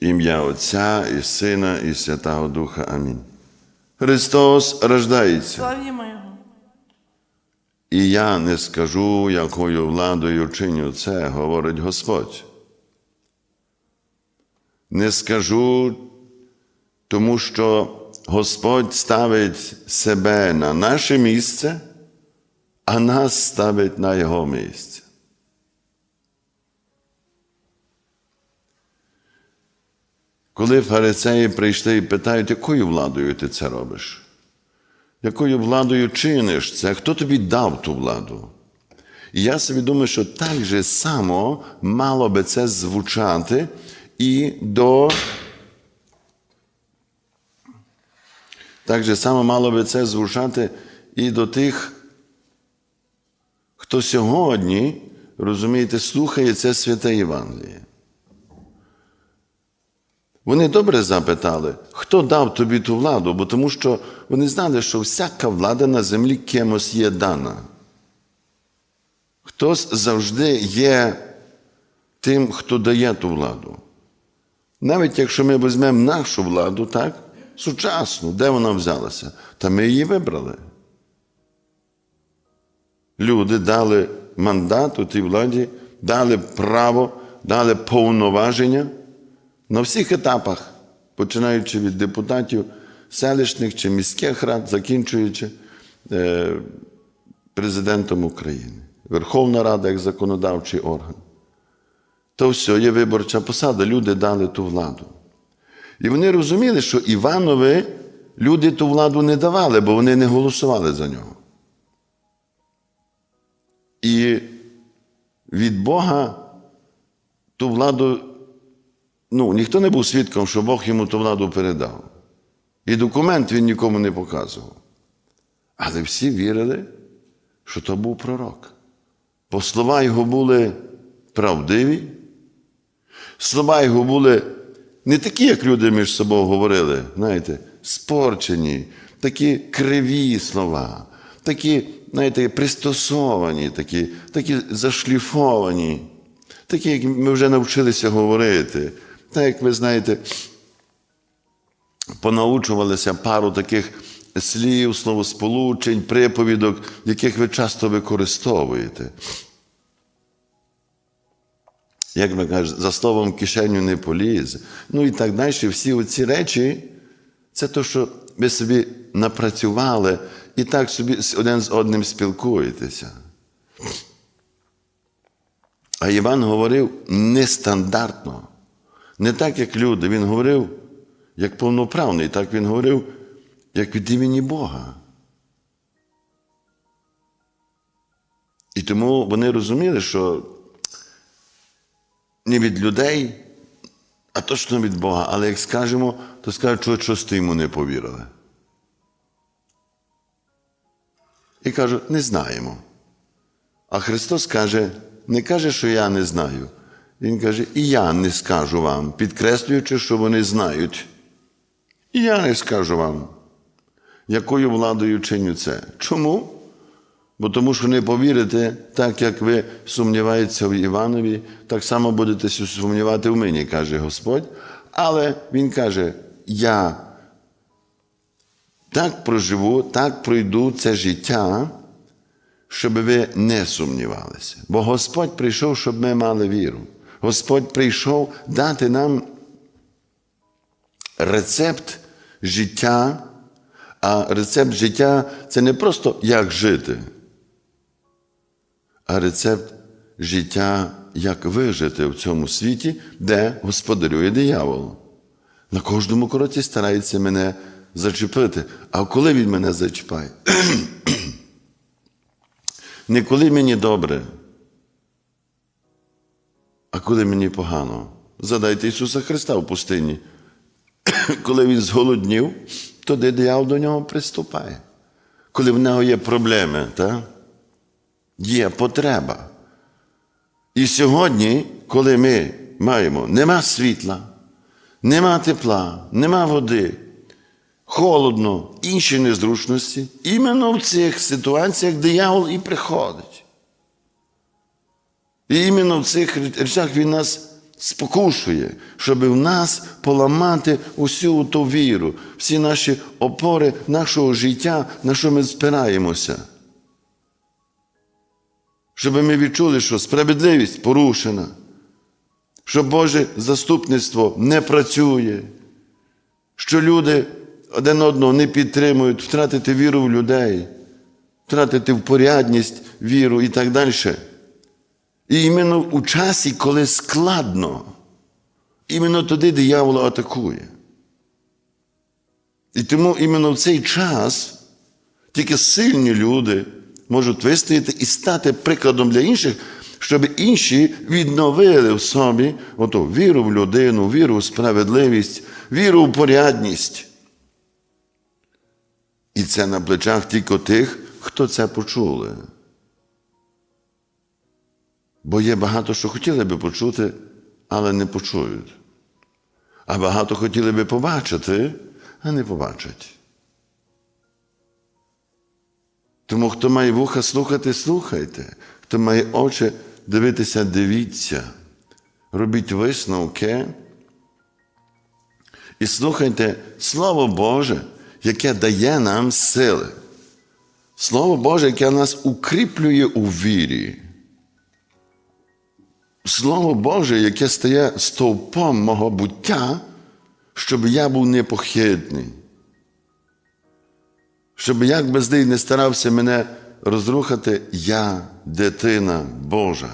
Ім'я Отця і Сина, і Святого Духа. Амінь. Христос рождається. Славімо Його. І я не скажу, якою владою чиню це, говорить Господь. Не скажу, тому що Господь ставить себе на наше місце, а нас ставить на Його місце. Коли фарисеї прийшли і питають, якою владою ти це робиш? Якою владою чиниш це? Хто тобі дав ту владу? І я собі думаю, що так же само мало би це звучати і до. Так же само мало би це звучати і до тих, хто сьогодні, розумієте, слухає це святе Євангеліє. Вони добре запитали, хто дав тобі ту владу, бо тому що вони знали, що всяка влада на землі кимось є дана. Хтось завжди є тим, хто дає ту владу. Навіть якщо ми візьмемо нашу владу, так, сучасну, де вона взялася, та ми її вибрали. Люди дали мандат у тій владі, дали право, дали повноваження на всіх етапах, починаючи від депутатів селищних чи міських рад, закінчуючи е, президентом України, Верховна Рада як законодавчий орган. То все є виборча посада, люди дали ту владу. І вони розуміли, що Іванові люди ту владу не давали, бо вони не голосували за нього. І від Бога ту владу ну, ніхто не був свідком, що Бог йому ту владу передав. І документ він нікому не показував. Але всі вірили, що то був пророк. Бо слова його були правдиві, слова його були не такі, як люди між собою говорили, знаєте, спорчені, такі криві слова, такі, знаєте, пристосовані, такі, такі зашліфовані, такі, як ми вже навчилися говорити. Так, як ви знаєте, понаучувалися пару таких слів, словосполучень, приповідок, яких ви часто використовуєте. Як ви кажете, за словом кишеню не поліз. Ну і так далі. Всі оці речі, це те, що ви собі напрацювали і так собі один з одним спілкуєтеся. А Іван говорив нестандартно. Не так, як люди. Він говорив як повноправний, так він говорив, як від імені Бога. І тому вони розуміли, що не від людей, а точно від Бога. Але як скажемо, то скажуть, що щось ти йому не повірили. І кажуть, не знаємо. А Христос каже, не каже, що я не знаю. Він каже, і я не скажу вам, підкреслюючи, що вони знають. І я не скажу вам, якою владою чиню це. Чому? Бо тому що не повірите, так як ви сумніваєтеся в Іванові, так само будете сумнівати в мені, каже Господь. Але Він каже, я так проживу, так пройду це життя, щоб ви не сумнівалися. Бо Господь прийшов, щоб ми мали віру. Господь прийшов дати нам рецепт життя, а рецепт життя це не просто як жити, а рецепт життя, як вижити в цьому світі, де господарює диявол. На кожному кроці старається мене зачепити. А коли він мене зачіпає? Не коли мені добре, а коли мені погано. Задайте Ісуса Христа в пустині. Коли Він зголоднів, тоді диявол до нього приступає. Коли в нього є проблеми, та? є потреба. І сьогодні, коли ми маємо, нема світла, нема тепла, нема води, холодно, інші незручності, іменно в цих ситуаціях диявол і приходить. І іменно в цих речах він нас спокушує, щоб в нас поламати усю ту віру, всі наші опори нашого життя, на що ми спираємося. Щоб ми відчули, що справедливість порушена, що Боже заступництво не працює, що люди один одного не підтримують, втратити віру в людей, втратити в порядність віру і так далі. І іменно у часі, коли складно, іменно туди диявол атакує. І тому іменно в цей час тільки сильні люди можуть вистояти і стати прикладом для інших, щоб інші відновили в собі оту віру в людину, віру в справедливість, віру в порядність. І це на плечах тільки тих, хто це почули. Бо є багато, що хотіли би почути, але не почують. А багато хотіли би побачити, а не побачать. Тому хто має вуха слухати, слухайте. Хто має очі дивитися, дивіться. Робіть висновки. І слухайте Слово Боже, яке дає нам сили. Слово Боже, яке нас укріплює у вірі. Слово Боже, яке стає стовпом мого буття, щоб я був непохитний. Щоб як би здій не старався мене розрухати, я дитина Божа.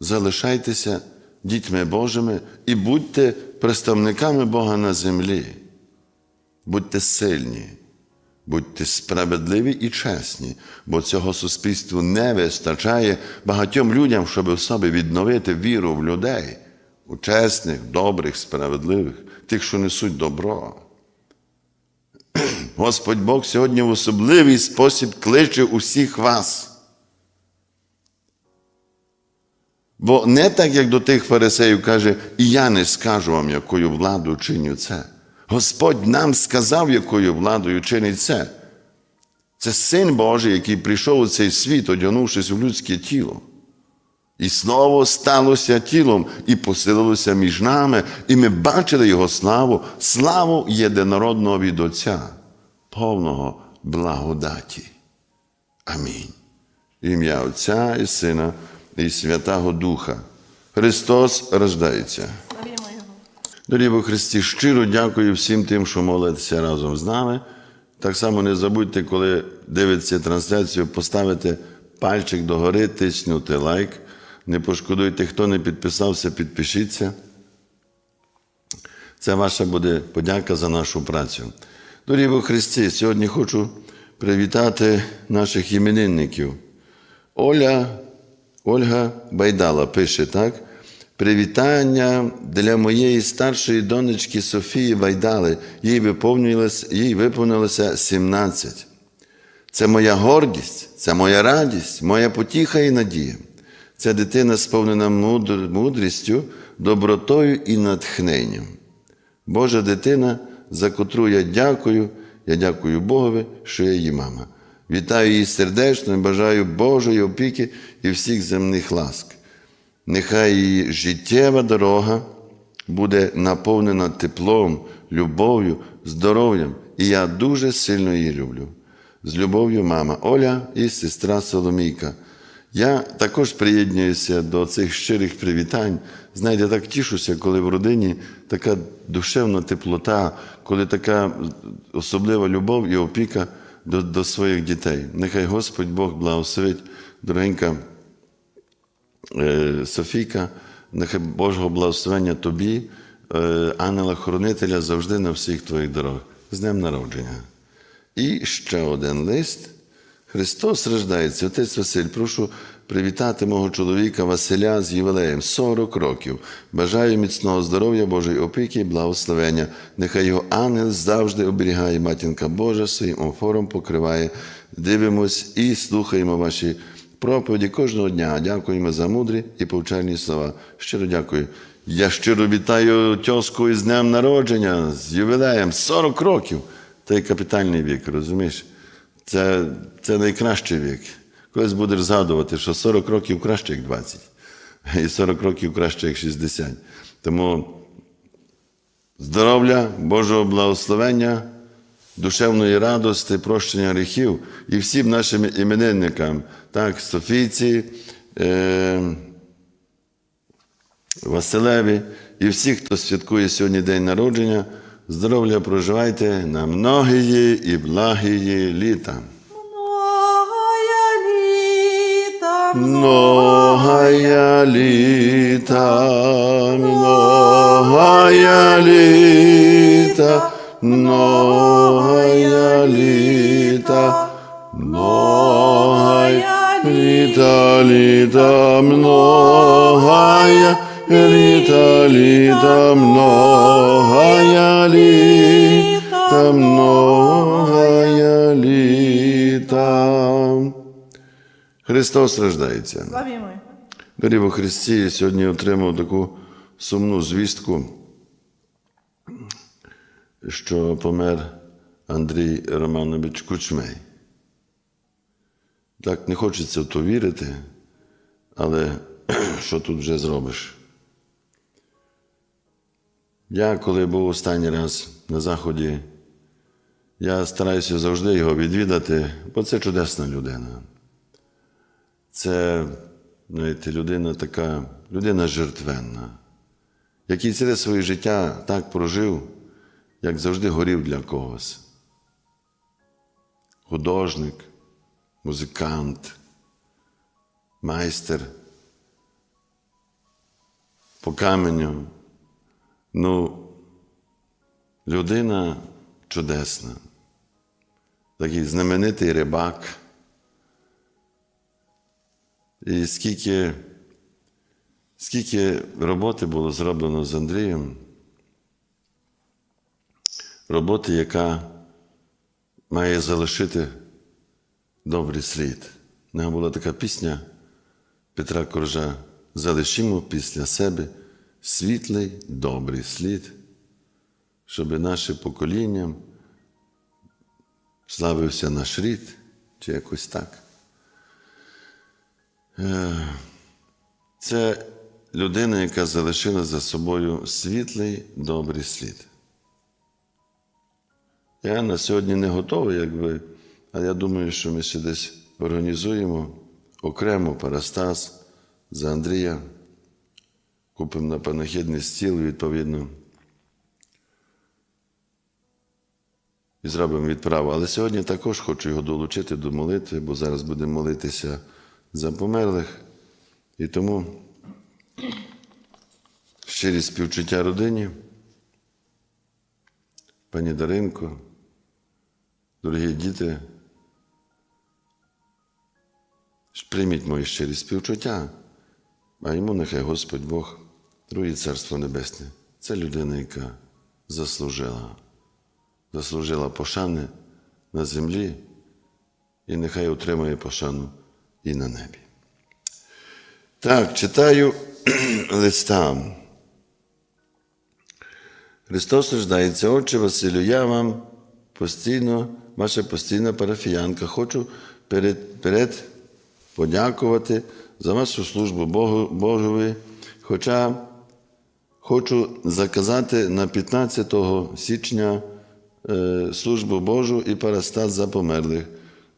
Залишайтеся дітьми Божими і будьте представниками Бога на землі. Будьте сильні, будьте справедливі і чесні, бо цього суспільству не вистачає багатьом людям, щоб в собі відновити віру в людей, у чесних, добрих, справедливих, тих, що несуть добро. Господь Бог сьогодні в особливий спосіб кличе усіх вас. Бо не так, як до тих фарисеїв каже, і я не скажу вам, якою владою чиню це. Господь нам сказав, якою владою чинить це. Це Син Божий, який прийшов у цей світ, одягнувшись у людське тіло. І слово сталося тілом і поселилося між нами, і ми бачили Його славу, славу єдинородного від Отця, повного благодаті. Амінь. Ім'я Отця і Сина і Святого Духа. Христос рождається. Дорогі во Христі, щиро дякую всім тим, що молитеся разом з нами. Так само не забудьте, коли дивитеся трансляцію, поставити пальчик догори, тиснути лайк. Не пошкодуйте, хто не підписався, підпишіться. Це ваша буде подяка за нашу працю. Дорогі во Христі, сьогодні хочу привітати наших іменинників. Оля, Ольга Байдала пише так. Привітання для моєї старшої донечки Софії Байдали. Їй виповнилося, їй виповнилося 17. Це моя гордість, це моя радість, моя потіха і надія. Це дитина сповнена мудр- мудрістю, добротою і натхненням. Божа дитина, за котру я дякую, я дякую Богові, що я її мама. Вітаю її сердечно і бажаю Божої опіки і всіх земних ласк. Нехай її життєва дорога буде наповнена теплом, любов'ю, здоров'ям, і я дуже сильно її люблю. З любов'ю, мама Оля і сестра Соломійка. Я також приєднуюся до цих щирих привітань. Знаєте, так тішуся, коли в родині така душевна теплота, коли така особлива любов і опіка до, до своїх дітей. Нехай Господь Бог благословить, дорогенька Софійка, нехай Божого благословення тобі, е, ангела-хоронителя завжди на всіх твоїх дорогах. З днем народження. І ще один лист. Христос рождається. Отець Василь, прошу привітати мого чоловіка Василя з ювілеєм 40 років. Бажаю міцного здоров'я, Божої опіки і благословення. Нехай його ангел завжди оберігає матінка Божа, своїм офором покриває. Дивимось і слухаємо ваші проповіді кожного дня. Дякуємо за мудрі і повчальні слова. Щиро дякую. Я щиро вітаю тьоску із днем народження, з ювілеєм 40 років. Це капітальний вік, розумієш? Це, це найкращий вік. Колись будеш згадувати, що 40 років краще, як 20. і 40 років краще, як 60. Тому здоров'я, Божого благословення, душевної радости, прощення гріхів і всім нашим іменинникам, так, Софійці, е, Василеві і всі, хто святкує сьогодні день народження, здоров'я проживайте на многії і благії літа. Многая літа, Многая літа, многая літа, многая літа, літа, многая літа, літа, многая літа, многая літа. Христос рождається. Дорі во Христі, я сьогодні отримав таку сумну звістку, що помер Андрій Романович Кучмей. Так не хочеться в то вірити, але що тут вже зробиш? Я, коли був останній раз на Заході, я стараюся завжди його відвідати, бо це чудесна людина. Це, знаєте, людина така, людина жертвенна, який ціле своє життя так прожив, як завжди горів для когось. Художник, музикант, майстер по каменю. Ну, людина чудесна, такий знаменитий рибак. І скільки, скільки роботи було зроблено з Андрієм, роботи, яка має залишити добрий слід. У нього була така пісня Петра Коржа Залишимо після себе світлий добрий слід, щоб наше покоління славився наш рід, чи якось так. Це людина, яка залишила за собою світлий добрий слід. Я на сьогодні не готовий, якби, але я думаю, що ми ще десь організуємо окремо парастас за Андрія, купимо на панахідний стіл, відповідно. І зробимо відправу. Але сьогодні також хочу його долучити до молитви, бо зараз будемо молитися за померлих. І тому щирі співчуття родині, пані Даринко, дорогі діти, прийміть мої щирі співчуття, а йому нехай Господь Бог, друге Царство Небесне. Це людина, яка заслужила, заслужила пошани на землі, і нехай отримає пошану і на небі. Так, читаю листа. Христос рождається, Отче Василю, я вам постійно, ваша постійна парафіянка, хочу перед, перед подякувати за вашу службу Богу, Богові, хоча хочу заказати на 15 січня е, службу Божу і парастат за померлих.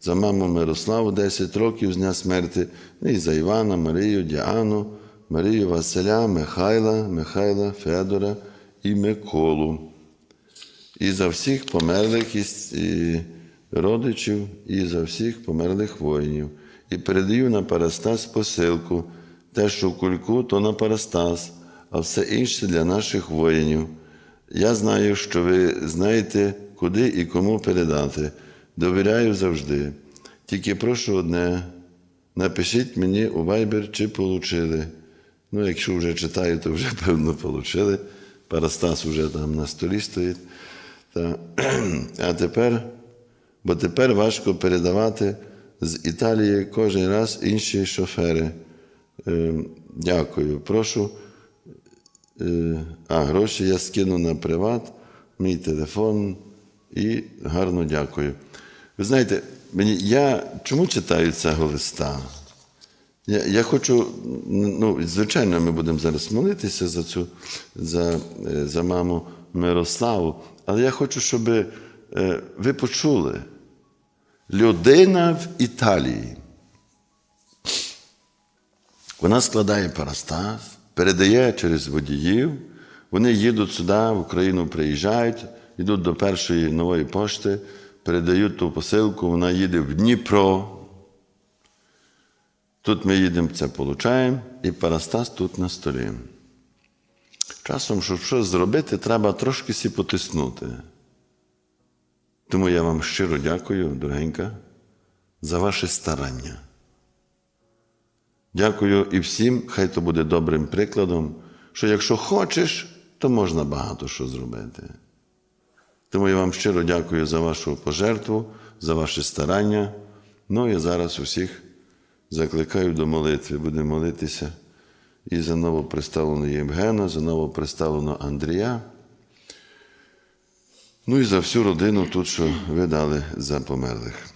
За маму Мирославу 10 років з дня смерти, ну і за Івана, Марію, Діану, Марію Василя, Михайла, Михайла, Федора і Миколу. І за всіх померлих і родичів, і за всіх померлих воїнів. І передаю на Парастас посилку. Те, що в кульку, то на Парастас, а все інше для наших воїнів. Я знаю, що ви знаєте, куди і кому передати. Довіряю завжди. Тільки прошу одне: напишіть мені у Viber, чи получили. Ну, якщо вже читаю, то вже певно получили. Парастас вже там на столі стоїть. Та, а тепер, бо тепер важко передавати з Італії кожен раз інші шофери. Е, Дякую. Прошу. Е, А, гроші я скину на приват, мій телефон і гарно дякую. Ви знаєте, мені, я чому читаю цього листа? Я, я хочу, ну, звичайно, ми будемо зараз молитися за цю за, е, за маму Мирославу, але я хочу, щоб е, ви почули. Людина в Італії. Вона складає парастаз, передає через водіїв. Вони їдуть сюди, в Україну приїжджають, йдуть до першої нової пошти, передають ту посилку, вона їде в Дніпро. Тут ми їдемо, це получаємо, і парастаз тут на столі. Часом, щоб щось зробити, треба трошки сі потиснути. Тому я вам щиро дякую, дорогенька, за ваше старання. Дякую і всім, хай то буде добрим прикладом, що якщо хочеш, то можна багато що зробити. Тому я вам щиро дякую за вашу пожертву, за ваше старання. Ну і зараз усіх закликаю до молитви. Будемо молитися і за представлено Євгена, за представлено Андрія. Ну і за всю родину тут, що ви дали за померлих.